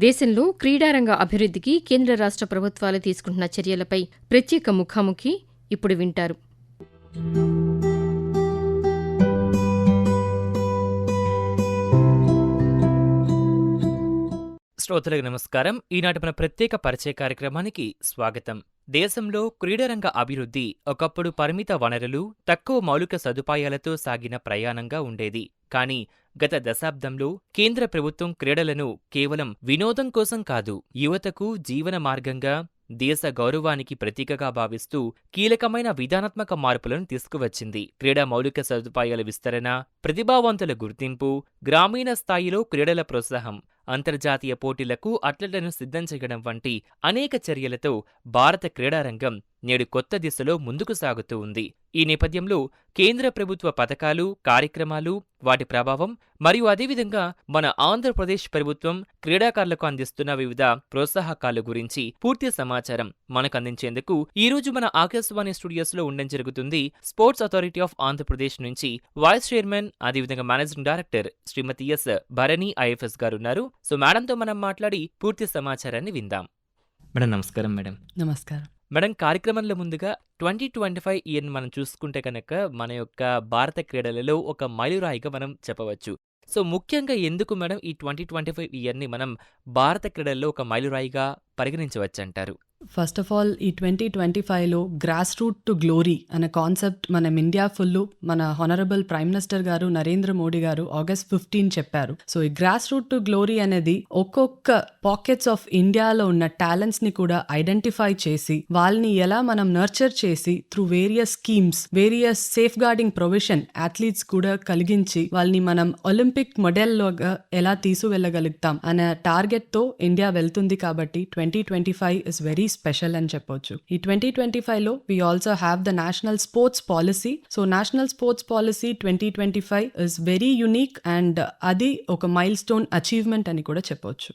దేశంలో క్రీడారంగ అభివృద్ధికి కేంద్ర రాష్ట్ర ప్రభుత్వాలు తీసుకుంటున్న చర్యలపై ప్రత్యేక ముఖాముఖి ఇప్పుడు వింటారు. శ్రోతలకు నమస్కారం. ఈనాటి మన ప్రత్యేక పరిచయ కార్యక్రమానికి స్వాగతం. దేశంలో క్రీడారంగ అభివృద్ధి ఒకప్పుడు పరిమిత వనరులు తక్కువ మౌలిక సదుపాయాలతో సాగిన ప్రయాణంగా ఉండేది. కానీ గత దశాబ్దంలో కేంద్ర ప్రభుత్వం క్రీడలను కేవలం వినోదం కోసం కాదు యువతకు జీవన మార్గంగా దేశ గౌరవానికి ప్రతీకగా భావిస్తూ కీలకమైన విధానాత్మక మార్పులను తీసుకువచ్చింది. క్రీడా మౌలిక సదుపాయాల విస్తరణ ప్రతిభావంతుల గుర్తింపు గ్రామీణ స్థాయిలో క్రీడల ప్రోత్సాహం అంతర్జాతీయ పోటీలకు అట్లెట్లను సిద్ధం చేయడం వంటి అనేక చర్యలతో భారత క్రీడారంగం నేడు కొత్త దిశలో ముందుకు సాగుతూ ఉంది. ఈ నేపథ్యంలో కేంద్ర ప్రభుత్వ పథకాలు కార్యక్రమాలు వాటి ప్రభావం మరియు అదేవిధంగా మన ఆంధ్రప్రదేశ్ ప్రభుత్వం క్రీడాకారులకు అందిస్తున్న వివిధ ప్రోత్సాహకాల గురించి పూర్తి సమాచారం మనకు అందించేందుకు ఈ రోజు మన ఆకాశవాణి స్టూడియోస్లో ఉండడం జరుగుతుంది. స్పోర్ట్స్ అథారిటీ ఆఫ్ ఆంధ్రప్రదేశ్ నుంచి వైస్ చైర్మన్ అదేవిధంగా managing director Shrimati S Bharani IFS గారు ఉన్నారు. సో మేడంతో మనం మాట్లాడి పూర్తి సమాచారాన్ని విందాం. మేడం నమస్కారం మేడం. నమస్కారం. మేడం కార్యక్రమంలో ముందుగా ట్వంటీ ట్వంటీ ఫైవ్ ఇయర్ని మనం చూసుకుంటే కనుక మన యొక్క భారత క్రీడలలో ఒక మైలురాయిగా మనం చెప్పవచ్చు. సో ముఖ్యంగా ఎందుకు మేడం ఈ ట్వంటీ ట్వంటీ ఫైవ్ ఇయర్ని మనం భారత క్రీడల్లో ఒక మైలురాయిగా పరిగణించవచ్చు అంటారు ఫస్ట్ ఆఫ్ ఆల్ ఈ ట్వంటీ ట్వంటీ ఫైవ్లో గ్రాస్ రూట్ టు గ్లోరీ అనే కాన్సెప్ట్ మనం ఇండియా ఫుల్ మన హానరబుల్ ప్రైమ్ మినిస్టర్ గారు నరేంద్ర మోడీ గారు ఆగస్ట్ ఫిఫ్టీన్ చెప్పారు. సో ఈ గ్రాస్ రూట్ టు గ్లోరీ అనేది ఒక్కొక్క పాకెట్స్ ఆఫ్ ఇండియాలో ఉన్న టాలెంట్స్ని కూడా ఐడెంటిఫై చేసి వాళ్ళని ఎలా మనం నర్చర్ చేసి through various schemes various safeguarding provision athletes కూడా కలిగించి వాళ్ళని మనం ఒలింపిక్ మోడల్లోగా ఎలా తీసుకువెళ్ళగలుగుతాం అనే టార్గెట్తో ఇండియా వెళ్తుంది కాబట్టి twenty twenty five is very special అని చెప్పొచ్చు. ఈ ట్వంటీ ట్వంటీ ఫైవ్లో we also have the national sports policy so national sports policy twenty twenty five is very unique and అది ఒక మైల్ స్టోన్ అచీవ్మెంట్ అని కూడా చెప్పొచ్చు.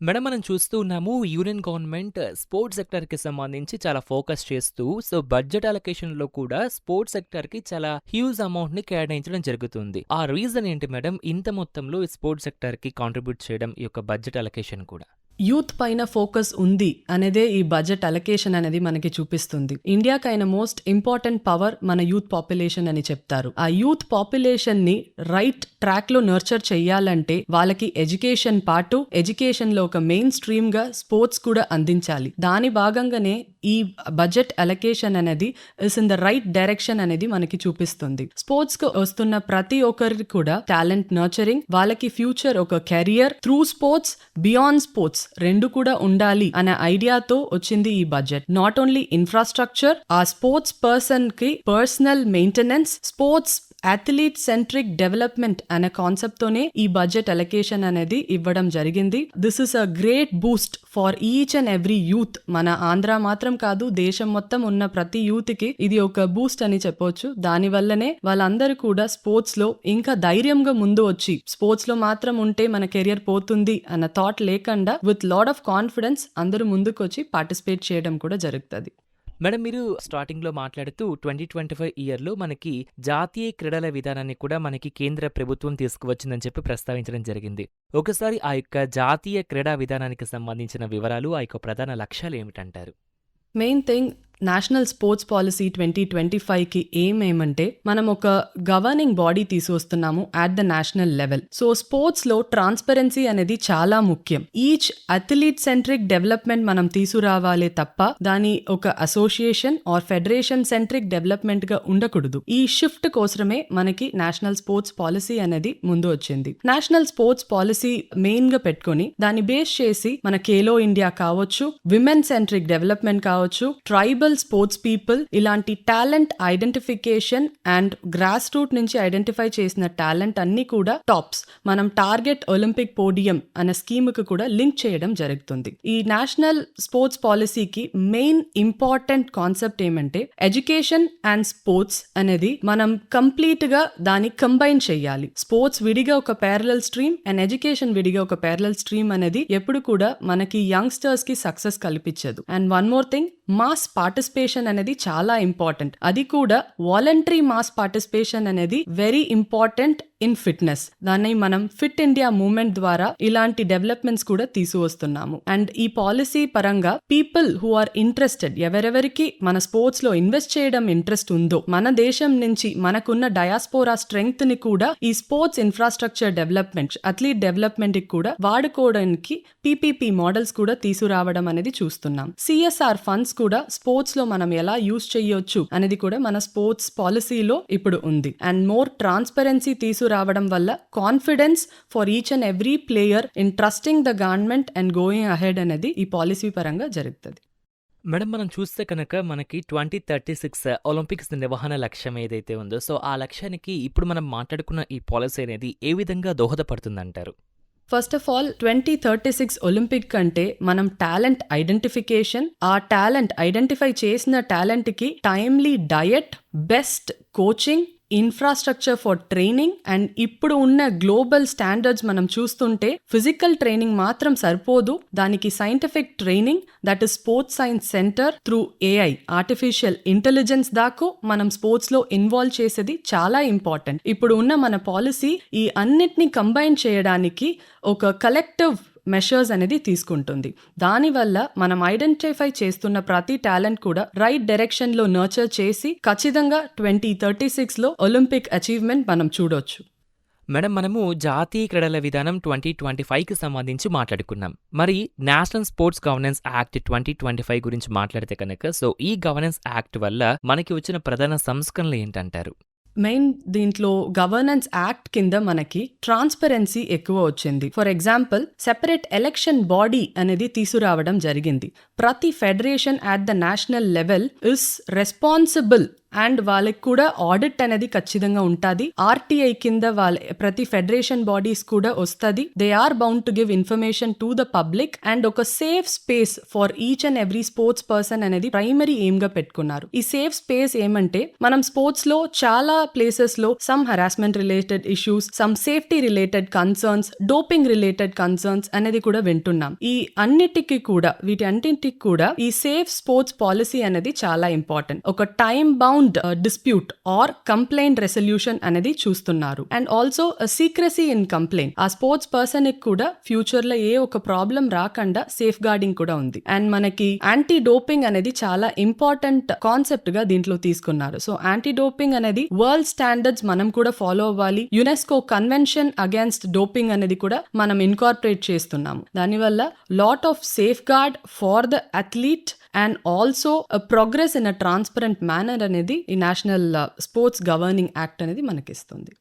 మేడం మనం చూస్తూ ఉన్నాము యూనియన్ గవర్నమెంట్ స్పోర్ట్స్ సెక్టర్కి సంబంధించి చాలా ఫోకస్ చేస్తూ సో బడ్జెట్ అలొకేషన్లో కూడా స్పోర్ట్స్ సెక్టర్కి చాలా హ్యూజ్ అమౌంట్ని కేటాయించడం జరుగుతుంది. ఆ రీజన్ ఏంటి మేడం? ఇంత మొత్తంలో ఈ స్పోర్ట్స్ సెక్టర్కి కాంట్రిబ్యూట్ చేయడం ఈ యొక్క బడ్జెట్ అలొకేషన్ కూడా. యూత్ పైన ఫోకస్ ఉంది అనేదే ఈ బడ్జెట్ అలొకేషన్ అనేది మనకి చూపిస్తుంది. ఇండియాకైన మోస్ట్ ఇంపార్టెంట్ పవర్ మన యూత్ పాపులేషన్ అని చెప్తారు. ఆ యూత్ పాపులేషన్ని రైట్ ట్రాక్లో నర్చర్ చెయ్యాలంటే వాళ్ళకి ఎడ్యుకేషన్ పాటు ఎడ్యుకేషన్లో ఒక మెయిన్ స్ట్రీమ్గా స్పోర్ట్స్ కూడా అందించాలి. దాని భాగంగానే ఈ బడ్జెట్ అలొకేషన్ అనేది is in the right direction అనేది మనకి చూపిస్తుంది. స్పోర్ట్స్కు వస్తున్న ప్రతి ఒక్కరికి కూడా టాలెంట్ నర్చరింగ్ వాళ్ళకి ఫ్యూచర్ ఒక career through sports beyond sports రెండు కూడా ఉండాలి అనే ఐడియాతో వచ్చింది ఈ బడ్జెట్ నాట్ ఓన్లీ ఇన్ఫ్రాస్ట్రక్చర్ ఆ స్పోర్ట్స్ పర్సన్కి personal maintenance sports athlete centric development అనే కాన్సెప్ట్ తోనే ఈ బడ్జెట్ అలొకేషన్ అనేది ఇవ్వడం జరిగింది. This is a great boost for each and every youth మన ఆంధ్ర మాత్రం కాదు దేశం మొత్తం ఉన్న ప్రతి యూత్కి ఇది ఒక బూస్ట్ అని చెప్పొచ్చు. దాని వల్లనే వాళ్ళందరూ కూడా స్పోర్ట్స్లో ఇంకా ధైర్యంగా ముందు వచ్చి స్పోర్ట్స్లో మాత్రం ఉంటే మన కెరియర్ పోతుంది అన్న థాట్ లేకుండా విత్ లాడ్ ఆఫ్ కాన్ఫిడెన్స్ అందరూ ముందుకు వచ్చి పార్టిసిపేట్ చేయడం కూడా జరుగుతుంది. మేడం మీరు స్టార్టింగ్లో మాట్లాడుతూ ట్వంటీ ట్వంటీ ఫైవ్ ఇయర్లో మనకి జాతీయ క్రీడల విధానాన్ని కూడా మనకి కేంద్ర ప్రభుత్వం తీసుకువచ్చిందని చెప్పి ప్రస్తావించడం జరిగింది. ఒకసారి ఆ యొక్క జాతీయ క్రీడా విధానానికి సంబంధించిన వివరాలు ఆ యొక్క ప్రధాన లక్ష్యాలు ఏమిటంటారు? Main thing national sports policy twenty twenty ఫైవ్కి ఏమేమంటే మనం ఒక governing body తీసుకొస్తున్నాము at the national level so స్పోర్ట్స్లో ట్రాన్స్పరెన్సీ అనేది చాలా ముఖ్యం. ఈచ్ అథ్లీట్ సెంట్రిక్ డెవలప్మెంట్ మనం తీసుకురావాలే తప్ప దాని ఒక అసోసియేషన్ ఆర్ ఫెడరేషన్ సెంట్రిక్ డెవలప్మెంట్గా ఉండకూడదు. ఈ షిఫ్ట్ కోసమే మనకి నేషనల్ స్పోర్ట్స్ పాలసీ అనేది ముందు వచ్చింది. నేషనల్ స్పోర్ట్స్ పాలసీ మెయిన్గా పెట్టుకొని దాన్ని బేస్ చేసి మన ఖేలో ఇండియా కావచ్చు విమెన్ సెంట్రిక్ డెవలప్మెంట్ కావచ్చు ట్రైబల్ స్పోర్ట్స్ పీపుల్ ఇలాంటి talent identification and grass root నుంచి ఐడెంటిఫై చేసిన టాలెంట్ అన్ని కూడా టాప్స్ మనం టార్గెట్ ఒలింపిక్ పోడియం అనే స్కీమ్కు కూడా లింక్ చేయడం జరుగుతుంది. ఈ నేషనల్ స్పోర్ట్స్ పాలసీకి మెయిన్ ఇంపార్టెంట్ కాన్సెప్ట్ ఏమంటే ఎడ్యుకేషన్ అండ్ స్పోర్ట్స్ అనేది మనం కంప్లీట్గా దాన్ని కంబైన్ చేయాలి. స్పోర్ట్స్ విడిగా ఒక ప్యారలల్ స్ట్రీమ్ అండ్ ఎడ్యుకేషన్ విడిగా ఒక ప్యారలల్ స్ట్రీమ్ అనేది ఎప్పుడు కూడా మనకి యంగ్స్టర్స్కి success కల్పించదు. And one more thing mass participation అనేది చాలా ఇంపార్టెంట్. అది కూడా వాలంటరీ మాస్ పార్టిసిపేషన్ అనేది వెరీ ఇంపార్టెంట్ ఇన్ ఫిట్నెస్. దాన్ని మనం ఫిట్ ఇండియా మూవ్మెంట్ ద్వారా ఇలాంటి డెవలప్మెంట్స్ కూడా తీసుకువస్తున్నాము అండ్ ఈ పాలసీ పరంగా పీపుల్ హూ ఆర్ ఇంట్రెస్టెడ్ ఎవరెవరికి మన స్పోర్ట్స్లో ఇన్వెస్ట్ చేయడం ఇంట్రెస్ట్ ఉందో మన దేశం నుంచి మనకున్న డయాస్పోరా స్ట్రెంగ్త్ని కూడా ఈ sports infrastructure development athlete development కూడా వాడుకోవడానికి పీపీపీ మోడల్స్ కూడా తీసుకురావడం అనేది చూస్తున్నాం. సిఎస్ఆర్ ఫండ్స్ కూడా స్పోర్ట్స్లో మనం ఎలా యూస్ చేయొచ్చు అనేది కూడా మన స్పోర్ట్స్ పాలసీలో ఇప్పుడు ఉంది. అండ్ మోర్ ట్రాన్స్పరెన్సీ తీసుకురావడం వల్ల confidence for each and every player in trusting the government and going ahead అనేది ఈ పాలసీ పరంగా జరుగుతుంది. మేడం మనం చూస్తే కనుక మనకి ట్వంటీ థర్టీ సిక్స్ ఒలింపిక్స్ నిర్వహణ లక్ష్యం ఏదైతే ఉందో సో ఆ లక్ష్యానికి ఇప్పుడు మనం మాట్లాడుకున్న ఈ పాలసీ అనేది ఏ విధంగా దోహదపడుతుందంటారు? First of all twenty thirty six Olympic కంటే మనం టాలెంట్ ఐడెంటిఫికేషన్ ఆ టాలెంట్ ఐడెంటిఫై చేసిన టాలెంట్కి timely diet best coaching infrastructure for training and ఇప్పుడు ఉన్న గ్లోబల్ స్టాండర్డ్స్ మనం చూస్తుంటే ఫిజికల్ ట్రైనింగ్ మాత్రం సరిపోదు. దానికి scientific training that is sports science centre through AI artificial intelligence దాకు మనం స్పోర్ట్స్లో ఇన్వాల్వ్ చేసేది చాలా ఇంపార్టెంట్ ఇప్పుడు ఉన్న మన పాలసీ ఈ అన్నిటిని కంబైన్ చేయడానికి ఒక కలెక్టివ్ మెషర్స్ అనేది తీసుకుంటుంది. దానివల్ల మనం ఐడెంటిఫై చేస్తున్న ప్రతి టాలెంట్ కూడా రైట్ డైరెక్షన్లో నర్చర్ చేసి ఖచ్చితంగా ట్వంటీ థర్టీ సిక్స్లో ఒలింపిక్ అచీవ్మెంట్ మనం చూడొచ్చు. మేడం మనము జాతీయ క్రీడల విధానం ట్వంటీ ట్వంటీ ఫైవ్కి సంబంధించి మాట్లాడుకున్నాం. మరి national sports governance act twenty twenty five గురించి మాట్లాడితే కనుక సో ఈ గవర్నెన్స్ యాక్ట్ వల్ల మనకి వచ్చిన ప్రధాన సంస్కరణలు ఏంటంటారు? మెయిన్ దీంట్లో గవర్నెన్స్ యాక్ట్ కింద మనకి ట్రాన్స్పరెన్సీ ఎక్కువ వచ్చింది. For example separate election body అనేది తీసుకురావడం జరిగింది. ప్రతి federation at the national level is responsible and వాళ్ళకి కూడా ఆడిట్ అనేది ఖచ్చితంగా ఉంటుంది. ఆర్టీఐ కింద వాళ్ళ ప్రతి ఫెడరేషన్ బాడీస్ కూడా వస్తుంది. They are bound to give information to the public and ఒక safe space for each and every sports person అనేది ప్రైమరీ ఎయిమ్గా పెట్టుకున్నారు. ఈ సేఫ్ స్పేస్ ఏమంటే మనం స్పోర్ట్స్లో చాలా ప్లేసెస్లో some harassment related issues some safety related concerns doping related concerns అనేది కూడా వింటున్నాం. ఈ అన్నిటికీ కూడా వీటి అన్నింటికి కూడా ఈ సేఫ్ స్పోర్ట్స్ పాలసీ అనేది చాలా ఇంపార్టెంట్ ఒక time bound dispute or complaint resolution అనేది చూస్తున్నారు. And also secrecy in complaint ఆ స్పోర్ట్స్ పర్సన్కి కూడా ఫ్యూచర్లో ఏ ఒక ప్రాబ్లం రాకుండా సేఫ్ గార్డింగ్ కూడా ఉంది. అండ్ మనకి యాంటీ డోపింగ్ అనేది చాలా ఇంపార్టెంట్ కాన్సెప్ట్గా దీంట్లో తీసుకున్నారు. సో యాంటీ డోపింగ్ అనేది వరల్డ్ స్టాండర్డ్స్ మనం కూడా ఫాలో అవ్వాలి. యునెస్కో కన్వెన్షన్ అగేన్స్ట్ డోపింగ్ అనేది కూడా మనం ఇన్కార్పొరేట్ చేస్తున్నాము. దానివల్ల lot of safeguard for the athlete and also progress in a transparent manner అనేది ఈ నేషనల్ స్పోర్ట్స్ గవర్నింగ్ యాక్ట్ అనేది మనకిస్తుంది.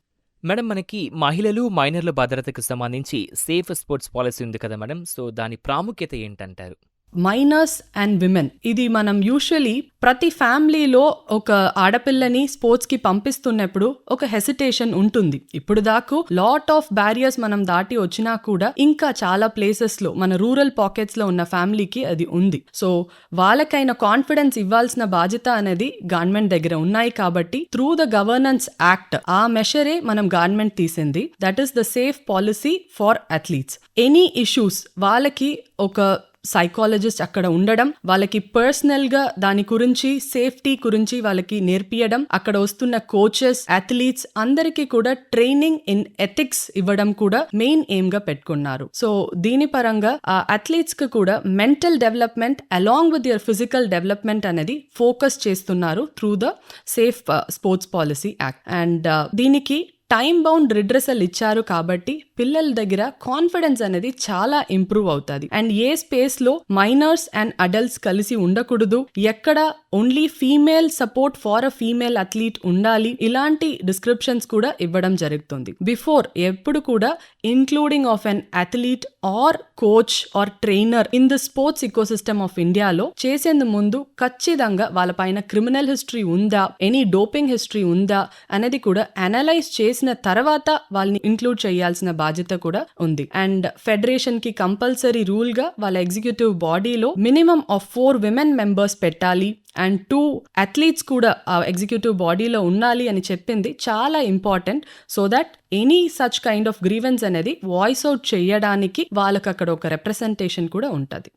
మేడం మనకి మహిళలు మైనర్ల భద్రతకు సంబంధించి సేఫ్ స్పోర్ట్స్ పాలసీ ఉంది కదా మేడం సో దాని ప్రాముఖ్యత ఏంటంటారు? మైనర్స్ అండ్ విమెన్ ఇది మనం యూజువలీ ప్రతి ఫ్యామిలీలో ఒక ఆడపిల్లని స్పోర్ట్స్కి పంపిస్తున్నప్పుడు ఒక హెసిటేషన్ ఉంటుంది. ఇప్పుడు దాకా లాట్ ఆఫ్ బ్యారియర్స్ మనం దాటి వచ్చినా కూడా ఇంకా చాలా ప్లేసెస్లో మన రూరల్ పాకెట్స్లో ఉన్న ఫ్యామిలీకి అది ఉంది. సో వాళ్ళకైన కాన్ఫిడెన్స్ ఇవ్వాల్సిన బాధ్యత అనేది గవర్నమెంట్ దగ్గర ఉన్నాయి కాబట్టి త్రూ ద గవర్నెన్స్ యాక్ట్ ఆ మెషరే మనం గవర్నమెంట్ తీసింది. That is the safe policy for athletes any issues వాళ్ళకి ఒక సైకాలజిస్ట్ అక్కడ ఉండడం వాళ్ళకి పర్సనల్గా దాని గురించి సేఫ్టీ గురించి వాళ్ళకి నేర్పియడం అక్కడ వస్తున్న కోచెస్ అథ్లీట్స్ అందరికీ కూడా ట్రైనింగ్ ఇన్ ఎథిక్స్ ఇవ్వడం కూడా మెయిన్ ఎయిమ్గా పెట్టుకున్నారు. సో దీని పరంగా ఆ అథ్లీట్స్కి కూడా mental development along with your physical development అనేది ఫోకస్ చేస్తున్నారు through the safe sports policy act and దీనికి టైం బౌండ్ రిడ్రెసల్ ఇచ్చారు కాబట్టి పిల్లల దగ్గర కాన్ఫిడెన్స్ అనేది చాలా ఇంప్రూవ్ అవుతుంది. అండ్ ఏ స్పేస్లో మైనర్స్ అండ్ అడల్ట్స్ కలిసి ఉండకూడదు. ఎక్కడ only female support for a female athlete ఉండాలి. ఇలాంటి డిస్క్రిప్షన్స్ కూడా ఇవ్వడం జరుగుతుంది. బిఫోర్ ఎప్పుడు కూడా including of an athlete or coach or trainer in the sports ecosystem of ఇండియాలో చేసేందు ముందు ఖచ్చితంగా వాళ్ళపైన క్రిమినల్ హిస్టరీ ఉందా? ఎనీ డోపింగ్ హిస్టరీ ఉందా? అనేది కూడా అనలైజ్ చేసిన తర్వాత వాళ్ళని ఇంక్లూడ్ చేయాల్సిన బాధ్యత కూడా ఉంది. అండ్ ఫెడరేషన్కి కంపల్సరీ రూల్గా వాళ్ళ ఎగ్జిక్యూటివ్ బాడీలో minimum of four women members పెట్టాలి. అండ్ టూ అథ్లీట్స్ కూడా ఆ ఎగ్జిక్యూటివ్ బాడీలో ఉండాలి అని చెప్పింది చాలా important. So that any such kind of grievance అనేది వాయిస్ అవుట్ చేయడానికి వాళ్ళకి అక్కడ ఒక రిప్రజెంటేషన్ కూడా ఉంటుంది.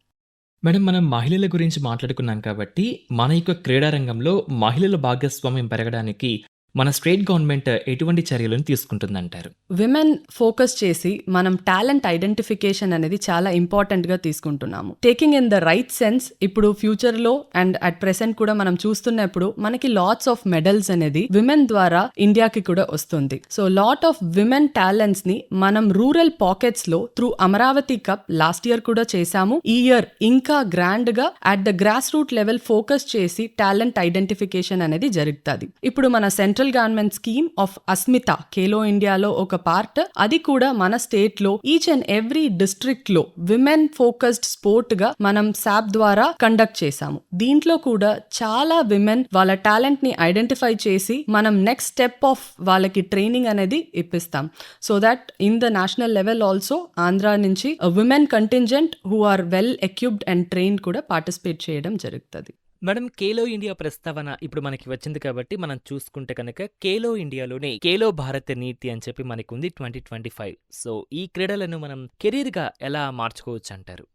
మేడం మనం మహిళల గురించి మాట్లాడుకున్నాం కాబట్టి మన యొక్క క్రీడారంగంలో మహిళల భాగస్వామ్యం పెరగడానికి మన స్టేట్ గవర్నమెంట్ ఎటువంటి చర్యలను తీసుకుంటుందంటారు? విమెన్ ఫోకస్ చేసి మనం టాలెంట్ ఐడెంటిఫికేషన్ అనేది చాలా ఇంపార్టెంట్గా తీసుకుంటున్నాము. Taking in the right sense ఇప్పుడు ఫ్యూచర్లో అండ్ అట్ ప్రెసెంట్ కూడా మనం చూస్తున్నప్పుడు మనకి లాట్స్ ఆఫ్ మెడల్స్ అనేది విమెన్ ద్వారా ఇండియాకి కూడా వస్తుంది. సో లాట్ ఆఫ్ విమెన్ టాలెంట్స్ని మనం rural పాకెట్స్లో through Amaravati cup last year కూడా చేశాము. ఈ ఇయర్ ఇంకా గ్రాండ్గా at the grass root level focus చేసి టాలెంట్ ఐడెంటిఫికేషన్ అనేది జరుగుతుంది. ఇప్పుడు మన centre central government scheme of Asmita Khelo ఇండియాలో ఒక పార్ట్. అది కూడా మన స్టేట్లో ఈచ్ అండ్ ఎవ్రీ డిస్ట్రిక్ట్లో విమెన్ ఫోకస్డ్ స్పోర్ట్గా మనం శాప్ ద్వారా కండక్ట్ చేశాము. దీంట్లో కూడా చాలా విమెన్ వాళ్ళ టాలెంట్ని ఐడెంటిఫై చేసి మనం నెక్స్ట్ స్టెప్ ఆఫ్ వాళ్ళకి ట్రైనింగ్ అనేది ఇప్పిస్తాం. So that in the national level also Andhra నుంచి women contingent who are well equipped and train కూడా పార్టిసిపేట్ చేయడం జరుగుతుంది. మేడం కేలో ఇండియా ప్రస్తావన ఇప్పుడు మనకి వచ్చింది కాబట్టి మనం చూసుకుంటే కనుక కేలో ఇండియాలోనే కేలో భారత్ నీతి అని చెప్పి మనకు ఉంది ట్వంటీ ట్వంటీ ఫైవ్. సో ఈ క్రీడలను మనం కెరీర్గా ఎలా మార్చుకోవచ్చు అంటారు?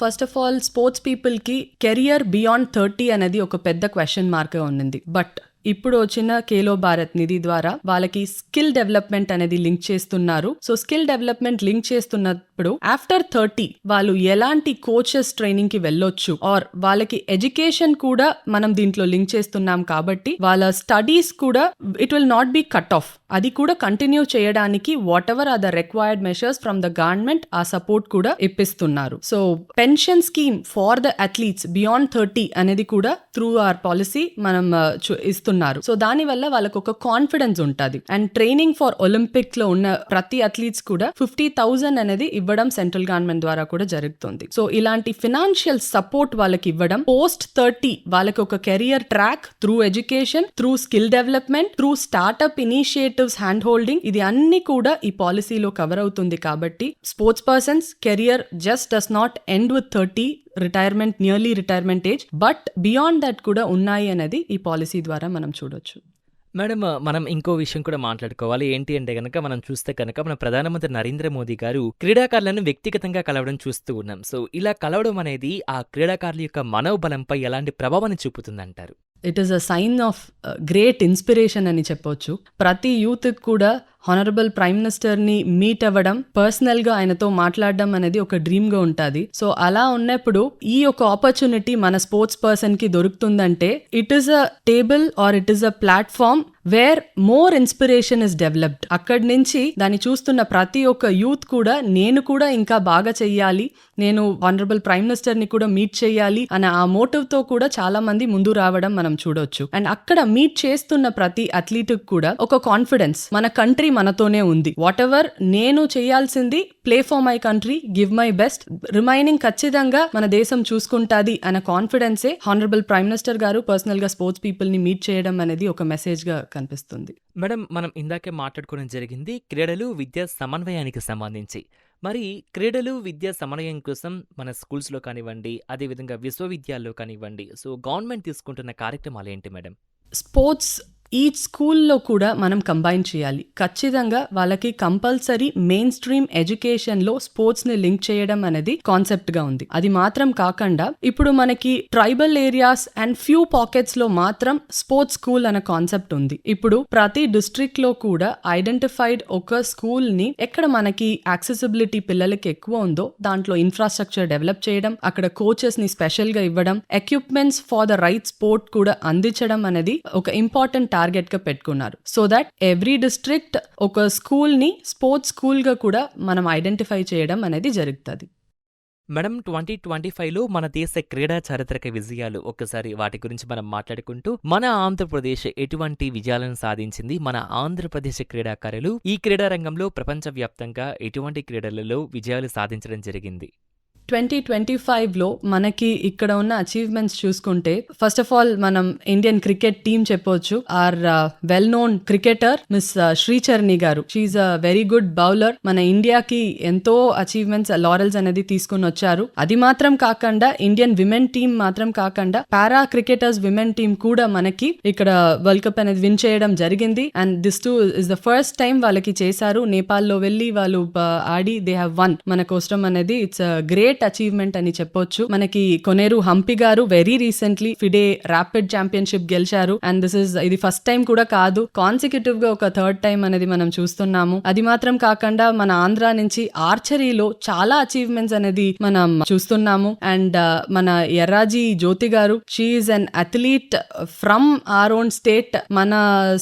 ఫస్ట్ ఆఫ్ ఆల్ స్పోర్ట్స్ పీపుల్కి కెరియర్ బియాండ్ థర్టీ అనేది ఒక పెద్ద క్వశ్చన్ మార్క్గా ఉండింది బట్ ఇప్పుడు వచ్చిన కేలో భారత్ నిధి ద్వారా వాళ్ళకి స్కిల్ డెవలప్మెంట్ అనేది లింక్ చేస్తున్నారు. సో స్కిల్ డెవలప్మెంట్ లింక్ చేస్తున్నప్పుడు ఆఫ్టర్ థర్టీ వాళ్ళు ఎలాంటి కోచెస్ ట్రైనింగ్కి వెళ్ళొచ్చు? ఆర్ వాళ్ళకి ఎడ్యుకేషన్ కూడా మనం దీంట్లో లింక్ చేస్తున్నాం కాబట్టి వాళ్ళ స్టడీస్ కూడా it will not be cut off. అది కూడా కంటిన్యూ చేయడానికి whatever are the required measures from the government ఆ సపోర్ట్ కూడా ఇప్పిస్తున్నారు. So pension scheme for the athletes beyond thirty అనేది కూడా త్రూ ఆర్ పాలసీ మనం ఇస్తున్నాం. చేస్తున్నారు. సో దాని వల్ల వాళ్ళకు ఒక కాన్ఫిడెన్స్ ఉంటుంది. అండ్ ట్రైనింగ్ ఫర్ ఒలింపిక్లో ఉన్న ప్రతి అథ్లీట్స్ కూడా ఫిఫ్టీ థౌసండ్ అనేది ఇవ్వడం సెంట్రల్ గవర్నమెంట్ ద్వారా కూడా జరుగుతుంది. సో ఇలాంటి ఫినాన్షియల్ సపోర్ట్ వాళ్ళకి ఇవ్వడం పోస్ట్ థర్టీ వాళ్ళకి ఒక career track through education through skill development through startup initiatives hand holding ఇది అన్ని కూడా ఈ పాలసీలో కవర్ అవుతుంది కాబట్టి sports persons career just does not end with thirty retirement nearly retirement age but beyond that కూడా ఉన్నాయి అనేది ఈ పాలసీ ద్వారా మనం చూడొచ్చు. మేడం మనం ఇంకో విషయం కూడా మాట్లాడుకోవాలి. ఏంటి అంటే కనుక మనం చూస్తే కనుక మన ప్రధానమంత్రి నరేంద్ర మోదీ గారు క్రీడాకారులను వ్యక్తిగతంగా కలవడం చూస్తూ ఉన్నాం. సో ఇలా కలవడం అనేది ఆ క్రీడాకారుల యొక్క మనోబలంపై ఎలాంటి ప్రభావాన్ని చూపుతుందంటారు? It is a sign of great inspiration అని చెప్పొచ్చు. ప్రతి యూత్ కూడా హానరబుల్ ప్రైమ్ మినిస్టర్ని మీట్ అవ్వడం పర్సనల్గా ఆయనతో మాట్లాడడం అనేది ఒక డ్రీమ్గా ఉంటుంది. సో అలా ఉన్నప్పుడు ఈ ఒక ఆపర్చునిటీ మన స్పోర్ట్స్ పర్సన్కి దొరుకుతుందంటే it is a table or it is a platform where more inspiration is developed అక్కడి నుంచి దాన్ని చూస్తున్న ప్రతి ఒక్క యూత్ కూడా నేను కూడా ఇంకా బాగా చెయ్యాలి నేను వనరబుల్ ప్రైమ్ మినిస్టర్ని కూడా మీట్ చేయాలి అనే ఆ మోటివ్తో కూడా చాలా మంది ముందు రావడం మనం చూడొచ్చు. అండ్ అక్కడ మీట్ చేస్తున్న ప్రతి అథ్లీట్ కూడా ఒక కాన్ఫిడెన్స్ మన కంట్రీ మనతోనే ఉంది. వాట్ ఎవర్ నేను చేయాల్సింది play for my country give my best remaining ఖచ్చితంగా మన దేశం చూసుకుంటాది అనే కాన్ఫిడెన్సే హానరబుల్ ప్రైమ్ మినిస్టర్ గారు పర్సనల్గా స్పోర్ట్స్ పీపుల్ని మీట్ చేయడం అనేది ఒక మెసేజ్గా కనిపిస్తుంది. మేడం మనం ఇందాకే మాట్లాడుకోవడం జరిగింది క్రీడలు విద్యా సమన్వయానికి సంబంధించి. మరి క్రీడలు విద్యా సమన్వయం కోసం మన స్కూల్స్లో కానివ్వండి అదేవిధంగా విశ్వవిద్యాలయాల్లో కానివ్వండి సో గవర్నమెంట్ తీసుకుంటున్న కార్యక్రమాలు ఏంటి మేడం? స్పోర్ట్స్ ఈచ్ స్కూల్లో కూడా మనం కంబైన్ చేయాలి. ఖచ్చితంగా వాళ్ళకి కంపల్సరీ మెయిన్ స్ట్రీమ్ ఎడ్యుకేషన్లో స్పోర్ట్స్ని లింక్ చేయడం అనేది కాన్సెప్ట్గా ఉంది. అది మాత్రం కాకుండా ఇప్పుడు మనకి ట్రైబల్ ఏరియాస్ అండ్ ఫ్యూ పాకెట్స్లో మాత్రం స్పోర్ట్స్ స్కూల్ అనే కాన్సెప్ట్ ఉంది. ఇప్పుడు ప్రతి డిస్ట్రిక్ట్లో కూడా ఐడెంటిఫైడ్ ఒక స్కూల్ని ఎక్కడ మనకి యాక్సెసిబిలిటీ పిల్లలకి ఎక్కువ ఉందో దాంట్లో ఇన్ఫ్రాస్ట్రక్చర్ డెవలప్ చేయడం అక్కడ కోచెస్ని స్పెషల్గా ఇవ్వడం equipments for the right sport కూడా అందించడం అనేది ఒక ఇంపార్టెంట్ టార్గెట్గా పెట్టుకున్నారు. సో దట్ ఎవ్రీ డిస్ట్రిక్ట్ ఒక స్కూల్ని స్పోర్ట్స్ స్కూల్గా కూడా మనం ఐడెంటిఫై చేయడం అనేది జరుగుతుంది. మేడం ట్వంటీ ట్వంటీ ఫైవ్లో మన దేశ క్రీడా చారిత్రక విజయాలు ఒక్కసారి వాటి గురించి మనం మాట్లాడుకుంటూ మన ఆంధ్రప్రదేశ్ ఎటువంటి విజయాలను సాధించింది? మన ఆంధ్రప్రదేశ్ క్రీడాకారులు ఈ క్రీడా రంగంలో ప్రపంచవ్యాప్తంగా ఎటువంటి క్రీడలలో విజయాలు సాధించడం జరిగింది? ట్వంటీ ట్వంటీ ఫైవ్లో మనకి ఇక్కడ ఉన్న అచీవ్మెంట్స్ చూసుకుంటే ఫస్ట్ ఆఫ్ ఆల్ మనం ఇండియన్ క్రికెట్ టీమ్ చెప్పొచ్చు or well known cricketer miss Shree Charani గారు. She is a very good bowler మన ఇండియాకి ఎంతో అచీవ్మెంట్స్ లారల్స్ uh, అనేది తీసుకుని వచ్చారు. అది మాత్రం కాకుండా ఇండియన్ విమెన్ టీమ్ మాత్రం కాకుండా పారా క్రికెటర్స్ విమెన్ టీమ్ కూడా మనకి ఇక్కడ వరల్డ్ కప్ అనేది విన్ చేయడం జరిగింది. And this too is the first time వాళ్ళకి చేశారు. నేపాల్లో వెళ్ళి వాళ్ళు uh, ఆడి దే హ్యావ్ వన్ మన కోసం అనేది ఇట్స్ గ్రేట్ గ్రేట్ అచీవ్మెంట్ అని చెప్పొచ్చు. మనకి కొనేరు హంపి గారు very recently FIDE rapid championship గెలిచారు. అండ్ దిస్ ఇస్ ఇది ఫస్ట్ టైం కూడా కాదు. కాన్సిక్యూటివ్గా ఒక థర్డ్ టైం అనేది మనం చూస్తున్నాము. అది మాత్రం కాకుండా మన ఆంధ్ర నుంచి ఆర్చరీలో చాలా అచీవ్మెంట్స్ అనేది మనం చూస్తున్నాము. అండ్ uh, మన ఎర్రాజీ జ్యోతి గారు she is an athlete from our own state మన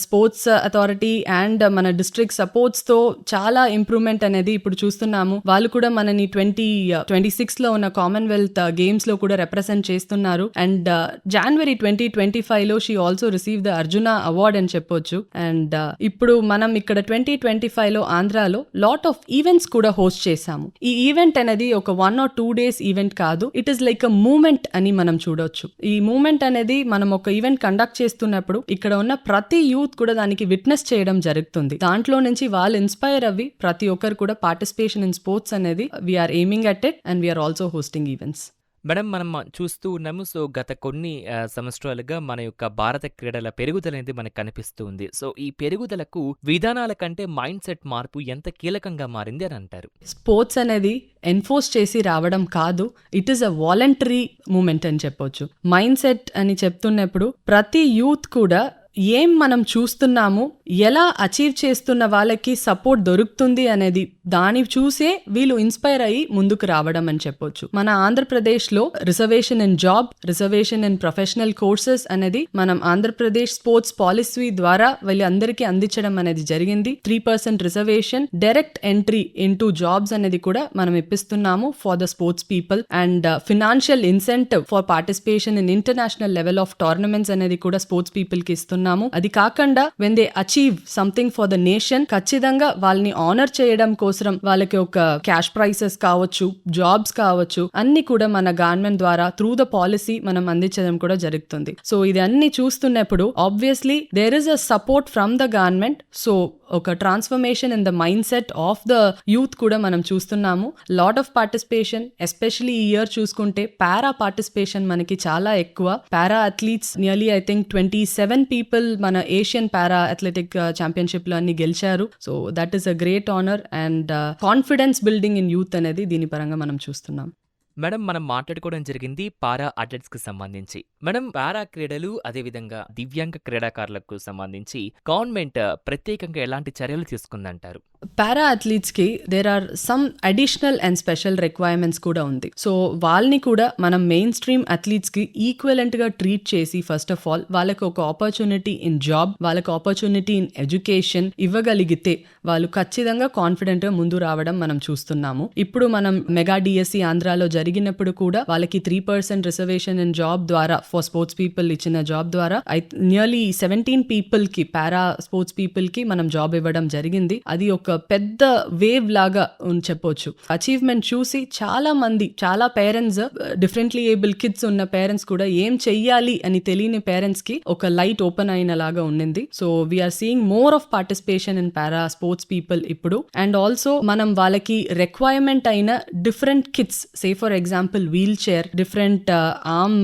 స్పోర్ట్స్ అథారిటీ అండ్ మన డిస్ట్రిక్ట్ సపోర్ట్స్తో చాలా ఇంప్రూవ్మెంట్ అనేది ఇప్పుడు చూస్తున్నాము. వాళ్ళు కూడా మనని ట్వంటీ ట్వంటీ సిక్స్ లో ఉన్న కామన్వెల్త్ గేమ్స్ uh, లో కూడా రిప్రజెంట్ చేస్తున్నారు. అండ్ జనవరి ట్వంటీ ట్వంటీ ఫైవ్లో she also receive the Arjuna award అని చెప్పొచ్చు. అండ్ uh, ఇప్పుడు మనం ఇక్కడ ట్వంటీ ట్వంటీ ఫైవ్లో ఆంధ్రాలో లాట్ ఆఫ్ ఈవెంట్స్ కూడా హోస్ట్ చేశాము. ఈ ఈవెంట్ అనేది ఒక one or two days event కాదు. It is like a moment అని మనం చూడొచ్చు. ఈ మూమెంట్ అనేది మనం ఒక ఈవెంట్ కండక్ట్ చేస్తున్నప్పుడు ఇక్కడ ఉన్న ప్రతి యూత్ కూడా దానికి విట్నెస్ చేయడం జరుగుతుంది. దాంట్లో నుంచి వాళ్ళు ఇన్స్పైర్ అవ్వి ప్రతి ఒక్కరు కూడా పార్టిసిపేషన్ ఇన్ స్పోర్ట్స్ అనేది we are aiming at it and we are also hosting events. Madam మనం చూస్తూ ఉన్నాము సో గత కొన్ని సంవత్సరాలుగా మన యొక్క భారత క్రీడల పెరుగుదల అనేది మనకు కనిపిస్తూ ఉంది. సో ఈ పెరుగుదలకు విధానాల కంటే మైండ్ సెట్ మార్పు ఎంత కీలకంగా మారింది అని అంటారు? స్పోర్ట్స్ అనేది ఎన్ఫోర్స్ చేసి రావడం కాదు it is a voluntary moment అని చెప్పొచ్చు. మైండ్ సెట్ అని చెప్తున్నప్పుడు ప్రతి యూత్ కూడా ఏం మనం చూస్తున్నాము ఎలా అచీవ్ చేస్తున్న వాళ్ళకి సపోర్ట్ దొరుకుతుంది అనేది దాని చూసే వీళ్ళు ఇన్స్పైర్ అయ్యి ముందుకు రావడం అని చెప్పొచ్చు. మన ఆంధ్రప్రదేశ్లో reservation in job reservation in professional courses అనేది మనం ఆంధ్రప్రదేశ్ స్పోర్ట్స్ పాలసీ ద్వారా వీళ్ళందరికీ అందించడం అనేది జరిగింది. Three percent reservation direct entry in jobs అనేది కూడా మనం ఇప్పిస్తున్నాము for the sports people. And uh, financial incentive for participation in international level of tournaments అనేది కూడా స్పోర్ట్స్ పీపుల్కి ఇస్తున్నాము. అది కాకుండా when they achieve something for the nation ఖచ్చితంగా వాళ్ళని ఆనర్ చేయడం కోసం వాళ్ళకి ఒక క్యాష్ ప్రైసెస్ కావచ్చు జాబ్స్ కావచ్చు అన్ని కూడా మన గవర్నమెంట్ ద్వారా త్రూ ద పాలసీ మనం అందించడం కూడా జరుగుతుంది. సో ఇది అన్ని చూస్తున్నప్పుడు obviously there is a support from the government so ఒక transformation in the mindset of the youth కూడా మనం చూస్తున్నాము. లాట్ ఆఫ్ పార్టిసిపేషన్ ఎస్పెషలీ ఈ ఇయర్ చూసుకుంటే పారా పార్టిసిపేషన్ మనకి చాలా ఎక్కువ. Para athletes nearly I think twenty seven people మన ఏషియన్ పారా అథ్లెటిక్ ఛాంపియన్షిప్లో అన్ని గెలిచారు. So that is a great honour and confidence building in youth అనేది దీని పరంగా మనం చూస్తున్నాం. మేడం మనం మాట్లాడుకోవడం జరిగింది పారా అథ్లెట్స్కి సంబంధించి. మేడం పారా క్రీడలు అదేవిధంగా దివ్యాంగ క్రీడాకారులకు సంబంధించి గవర్నమెంట్ ప్రత్యేకంగా ఎలాంటి చర్యలు తీసుకుందంటారు? Para అథ్లీట్స్కి there are some additional and special requirements కూడా ఉంది. సో వాళ్ళని కూడా మనం మెయిన్ స్ట్రీమ్ అథ్లీట్స్కి ఈక్వలెంట్గా ట్రీట్ చేసి ఫస్ట్ ఆఫ్ ఆల్ వాళ్ళకి ఒక ఆపర్చునిటీ ఇన్ జాబ్ వాళ్ళకి ఆపర్చునిటీ ఇన్ ఎడ్యుకేషన్ ఇవ్వగలిగితే వాళ్ళు ఖచ్చితంగా కాన్ఫిడెంట్గా ముందు రావడం మనం చూస్తున్నాము. ఇప్పుడు మనం మెగా డిఎస్సి ఆంధ్రాలో జరిగినప్పుడు కూడా వాళ్ళకి three percent reservation in job ద్వారా ఫర్ స్పోర్ట్స్ పీపుల్ ఇచ్చిన జాబ్ ద్వారా ఐ నియర్లీ సెవెంటీన్ పీపుల్కి పారా స్పోర్ట్స్ పీపుల్కి మనం జాబ్ ఇవ్వడం జరిగింది. అది ఒక పెద్ద వేవ్ లాగా చెప్పొచ్చు. అచీవ్మెంట్ చూసి చాలా మంది చాలా పేరెంట్స్ డిఫరెంట్లీ ఏబుల్ కిడ్స్ ఉన్న పేరెంట్స్ కూడా ఏం చెయ్యాలి అని తెలియని పేరెంట్స్కి ఒక లైట్ ఓపెన్ అయిన లాగా ఉండింది so we are seeing more of participation in para sports people ఇప్పుడు. అండ్ ఆల్సో మనం వాళ్ళకి రిక్వైర్మెంట్ అయిన different kits say for example wheelchair different arm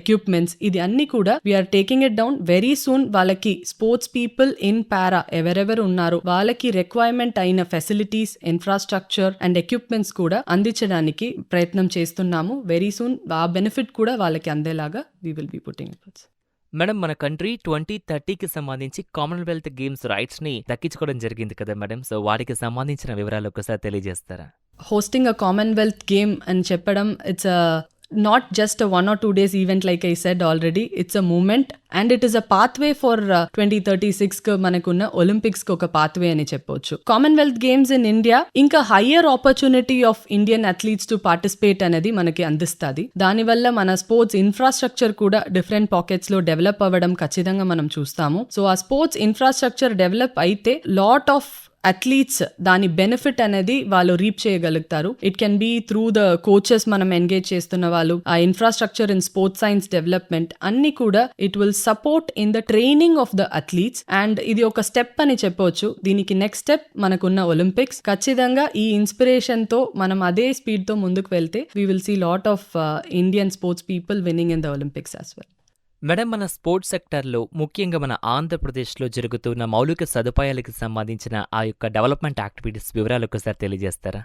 equipments ఇది అన్ని కూడా we are taking it down very soon వాళ్ళకి స్పోర్ట్స్ పీపుల్ ఇన్ పారా ఎవరెవరు ఉన్నారు వాళ్ళకి రిక్వైర్మెంట్ అయిన ఫెసిలిటీస్ ఇన్ఫ్రాస్ట్రక్చర్ అండ్ ఎక్విప్మెంట్స్ కూడా అందించడానికి ప్రయత్నం చేస్తున్నాము. వెరీ సూన్ ఆ బెనిఫిట్ కూడా వాళ్ళకి అందేలాగా we will be putting efforts madam మన కంట్రీ ట్వంటీ థర్టీకి సంబంధించి కామన్వెల్త్ గేమ్స్ రైట్స్ని దక్కించుకోవడం జరిగింది కదా మేడం సో వాటికి సంబంధించిన వివరాలు ఒకసారి తెలియజేస్తారా? హోస్టింగ్ అ కామన్వెల్త్ గేమ్ అని చెప్పడం it's a not just one or two days event like I said already it's a moment and it is a pathway for twenty thirty six మనకున్న ఒలింపిక్స్కి ఒక పాత్వే అని చెప్పొచ్చు. కామన్వెల్త్ గేమ్స్ ఇన్ ఇండియా ఇంకా higher opportunity of Indian athletes to participate అనేది మనకి అందిస్తుంది. దానివల్ల మన స్పోర్ట్స్ ఇన్ఫ్రాస్ట్రక్చర్ కూడా డిఫరెంట్ పాకెట్స్లో డెవలప్ అవ్వడం ఖచ్చితంగా మనం చూస్తాము. సో ఆ స్పోర్ట్స్ ఇన్ఫ్రాస్ట్రక్చర్ డెవలప్ అయితే లాట్ ఆఫ్ అథ్లీట్స్ దాని బెనిఫిట్ అనేది వాళ్ళు రీప్ చేయగలుగుతారు. It can be through the coaches మనం ఎంగేజ్ చేస్తున్న వాళ్ళు ఆ infrastructure in sports science development అన్ని కూడా it will support in the training of the athletes and ఇది ఒక స్టెప్ అని చెప్పొచ్చు దీనికి నెక్స్ట్ స్టెప్ మనకున్న ఒలింపిక్స్ ఖచ్చితంగా ఈ ఇన్స్పిరేషన్తో మనం అదే స్పీడ్తో ముందుకు వెళ్తే we will see lot of Indian sports people winning in the Olympics as well madam మన స్పోర్ట్స్ సెక్టార్లో ముఖ్యంగా మన ఆంధ్రప్రదేశ్లో జరుగుతున్న మౌలిక సదుపాయాలకు సంబంధించిన ఆ యొక్క డెవలప్మెంట్ యాక్టివిటీస్ వివరాలు ఒకసారి తెలియజేస్తారా?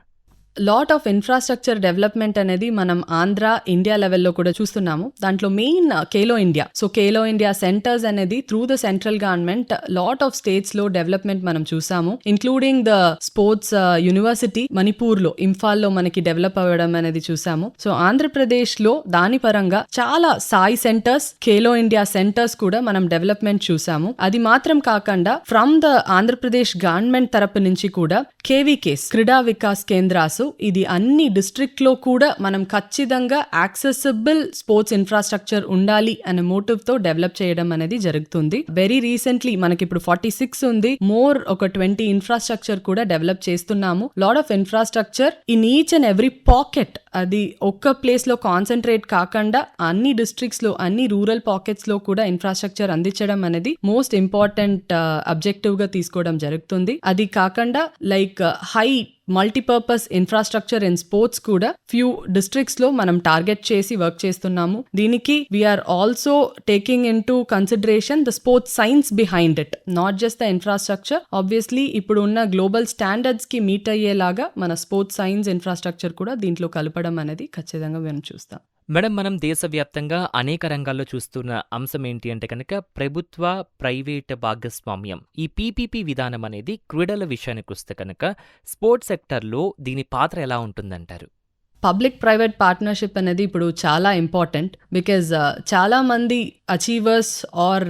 లాట్ ఆఫ్ ఇన్ఫ్రాస్ట్రక్చర్ డెవలప్మెంట్ అనేది మనం ఆంధ్ర ఇండియా లెవెల్లో కూడా చూస్తున్నాము. దాంట్లో main Khelo India so Khelo India centers అనేది through the central government lot of స్టేట్స్లో డెవలప్మెంట్ మనం చూసాము. ఇంక్లూడింగ్ ద స్పోర్ట్స్ యూనివర్సిటీ మణిపూర్లో ఇంఫాల్లో మనకి డెవలప్ అవ్వడం అనేది చూసాము. సో ఆంధ్రప్రదేశ్లో దాని పరంగా చాలా SAI centers Khelo India centers కూడా మనం డెవలప్మెంట్ చూసాము. అది మాత్రం కాకుండా ఫ్రమ్ ద ఆంధ్రప్రదేశ్ గవర్నమెంట్ తరపు నుంచి కూడా కేవీకేస్ క్రీడా వికాస్ కేంద్రాసు ఇది అన్ని డిస్ట్రిక్ట్లో కూడా మనం ఖచ్చితంగా యాక్సెసిబుల్ స్పోర్ట్స్ ఇన్ఫ్రాస్ట్రక్చర్ ఉండాలి అనే మోటివ్తో డెవలప్ చేయడం అనేది జరుగుతుంది. వెరీ రీసెంట్లీ మనకి ఇప్పుడు ఫార్టీ సిక్స్ ఉంది. మోర్ ఒక ట్వంటీ ఇన్ఫ్రాస్ట్రక్చర్ కూడా డెవలప్ చేస్తున్నాము. Lot of infrastructure in each and every pocket అది ఒక్క ప్లేస్లో కాన్సన్ట్రేట్ కాకుండా అన్ని డిస్ట్రిక్ట్స్లో అన్ని రూరల్ పాకెట్స్లో కూడా ఇన్ఫ్రాస్ట్రక్చర్ అందించడం అనేది మోస్ట్ ఇంపార్టెంట్ అబ్జెక్టివ్గా తీసుకోవడం జరుగుతుంది. అది కాకుండా like high uh, multipurpose infrastructure in sports కూడా ఫ్యూ డిస్ట్రిక్ట్స్లో మనం టార్గెట్ చేసి వర్క్ చేస్తున్నాము. దీనికి we are also taking in to consideration the sports science behind it not just the infrastructure obviously ఇప్పుడు ఉన్న గ్లోబల్ స్టాండర్డ్స్కి మీట్ అయ్యేలాగా మన స్పోర్ట్స్ సైన్స్ ఇన్ఫ్రాస్ట్రక్చర్ కూడా దీంట్లో కలపడం అనేది ఖచ్చితంగా మేము చూస్తాం. మేడం మనం దేశవ్యాప్తంగా అనేక రంగాల్లో చూస్తున్న అంశం ఏంటి అంటే కనుక ప్రభుత్వ ప్రైవేట్ భాగస్వామ్యం. ఈ పీపీపీ విధానం అనేది క్రీడల విషయానికి వస్తే కనుక స్పోర్ట్స్ సెక్టర్లో దీని పాత్ర ఎలా ఉంటుందంటారు? పబ్లిక్ ప్రైవేట్ పార్ట్నర్షిప్ అనేది ఇప్పుడు చాలా ఇంపార్టెంట్ బికాజ్ చాలా మంది achievers or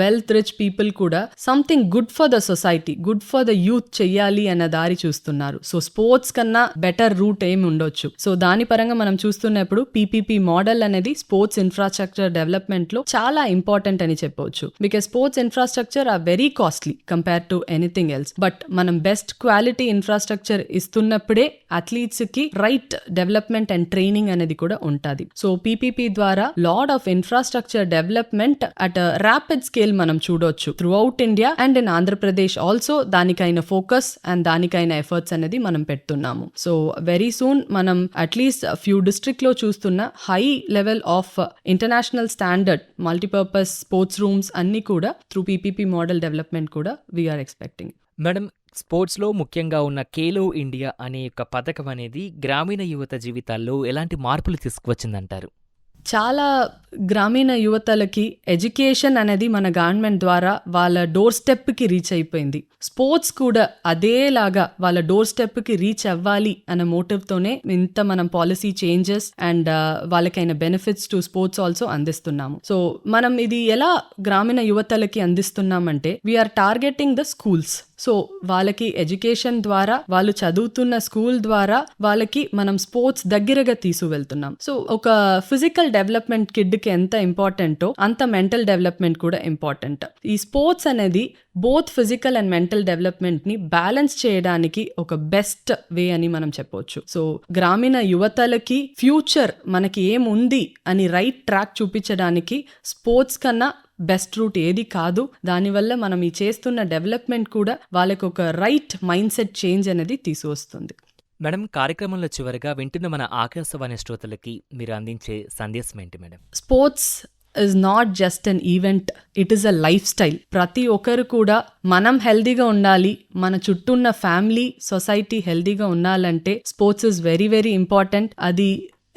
wealth rich people కూడా something good for the society good for the youth చెయ్యాలి అన్న దారి చూస్తున్నారు. సో స్పోర్ట్స్ కన్నా బెటర్ రూట్ ఏమి ఉండొచ్చు. సో దాని పరంగా మనం చూస్తున్నప్పుడు పీపీపీ మోడల్ అనేది స్పోర్ట్స్ ఇన్ఫ్రాస్ట్రక్చర్ డెవలప్మెంట్లో చాలా ఇంపార్టెంట్ అని చెప్పవచ్చు. Because sports infrastructure are very costly compare to anything else. But మనం బెస్ట్ క్వాలిటీ ఇన్ఫ్రాస్ట్రక్చర్ ఇస్తున్నప్పుడే అథ్లీట్స్కి రైట్ డెవలప్మెంట్ అండ్ ట్రైనింగ్ అనేది కూడా ఉంటుంది. సో పీపీపీ ద్వారా lot of infrastructure development at rapid scale మనం చూడొచ్చు. Throughout India and in Andhra Pradesh also దానికైన focus and దానికైన ఎఫర్ట్స్ అనేది మనం పెడుతున్నాము. సో వెరీ సూన్ మనం అట్లీస్ట్ ఫ్యూ డిస్ట్రిక్ట్లో చూస్తున్న high level of international standard multipurpose sports rooms అన్ని కూడా త్రూ పీపీపీ మోడల్ డెవలప్మెంట్ కూడా వీఆర్ ఎక్స్పెక్టింగ్ మేడం స్పోర్ట్స్లో ముఖ్యంగా ఉన్న కేలో ఇండియా అనే యొక్క పథకం అనేది గ్రామీణ యువత జీవితాల్లో ఎలాంటి మార్పులు తీసుకువచ్చిందంటారు? చాలా గ్రామీణ యువతలకి ఎడ్యుకేషన్ అనేది మన గవర్నమెంట్ ద్వారా వాళ్ళ డోర్ స్టెప్కి రీచ్ అయిపోయింది. స్పోర్ట్స్ కూడా అదేలాగా వాళ్ళ డోర్ స్టెప్కి రీచ్ అవ్వాలి అనే మోటివ్తోనే ఇంత మనం పాలసీ చేంజెస్ అండ్ వాళ్ళకైన బెనిఫిట్స్ టు స్పోర్ట్స్ ఆల్సో అందిస్తున్నాము. సో మనం ఇది ఎలా గ్రామీణ యువతలకి అందిస్తున్నామంటే we are targeting the schools so వాళ్ళకి ఎడ్యుకేషన్ ద్వారా వాళ్ళు చదువుతున్న స్కూల్ ద్వారా వాళ్ళకి మనం స్పోర్ట్స్ దగ్గరగా తీసుకువెళ్తున్నాం. సో ఒక ఫిజికల్ డెవలప్మెంట్ కిడ్కి ఎంత ఇంపార్టెంటో అంత మెంటల్ డెవలప్మెంట్ కూడా ఇంపార్టెంట్. ఈ స్పోర్ట్స్ అనేది బోత్ ఫిజికల్ అండ్ మెంటల్ డెవలప్మెంట్ని బ్యాలెన్స్ చేయడానికి ఒక బెస్ట్ వే అని మనం చెప్పొచ్చు. సో గ్రామీణ యువతలకి ఫ్యూచర్ మనకి ఏముంది అని రైట్ ట్రాక్ చూపించడానికి స్పోర్ట్స్ కన్నా బెస్ట్ రూట్ ఏది కాదు. దానివల్ల మనం ఈ చేస్తున్న డెవలప్మెంట్ కూడా వాళ్ళకి ఒక రైట్ మైండ్ సెట్ చేంజ్ అనేది తీసుకొస్తుంది మేడం కార్యక్రమంలో చివరిగా వింటున్న మన ఆకాశవాణి శ్రోతలకి మీరు అందించే సందేశం ఏంటి madam? Sports is not just an event it is a lifestyle. ప్రతి ఒక్కరు కూడా మనం హెల్దీగా ఉండాలి మన చుట్టూ ఉన్న ఫ్యామిలీ సొసైటీ హెల్దీగా ఉండాలంటే sports is very very important. అది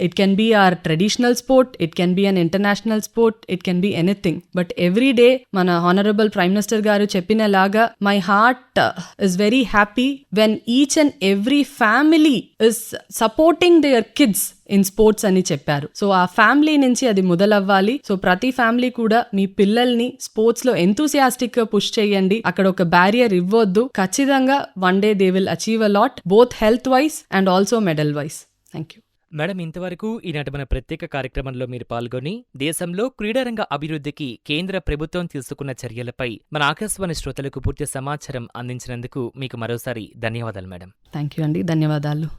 it can be or traditional sport it can be an international sport it can be anything but every day మన హానరబుల్ ప్రైమ్ మినిస్టర్ గారు చెప్పినలాగా my heart is very happy when each and every family is supporting their kids in sports అని చెప్పారు. So ఆ family నుంచి అది మొదలవ్వాలి. So ప్రతి family కూడా మీ పిల్లల్ని స్పోర్ట్స్లో ఎంతూసియాస్టిక్గా పుష్ చేయండి. అక్కడ ఒక బ్యారియర్ ఇవ్వద్దు. ఖచ్చితంగా one day they will achieve a lot both health wise and also medal wise thank you madam ఇంతవరకు ఈనాటి మన ప్రత్యేక కార్యక్రమంలో మీరు పాల్గొని దేశంలో క్రీడారంగ అభివృద్ధికి కేంద్ర ప్రభుత్వం తీసుకున్న చర్యలపై మన ఆకాశవాణి శ్రోతలకు పూర్తి సమాచారం అందించినందుకు మీకు మరోసారి ధన్యవాదాలు మేడం. థ్యాంక్ యూ అండి. ధన్యవాదాలు.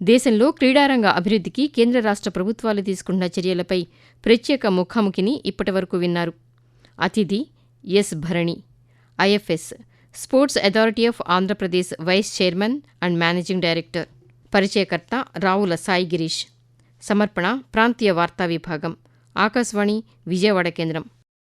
దేశంలో క్రీడారంగ అభివృద్ధికి కేంద్ర రాష్ట్ర ప్రభుత్వాలు తీసుకున్న చర్యలపై ప్రత్యేక ముఖాముఖిని ఇప్పటివరకు విన్నారు. అతిథి S Bharani IFS sports authority of Andhra Pradesh vice chairman and managing director పరిచయకర్త రావుల సాయి గిరీష్. సమర్పణ ప్రాంతీయ వార్తా విభాగం ఆకాశవాణి విజయవాడ కేంద్రం.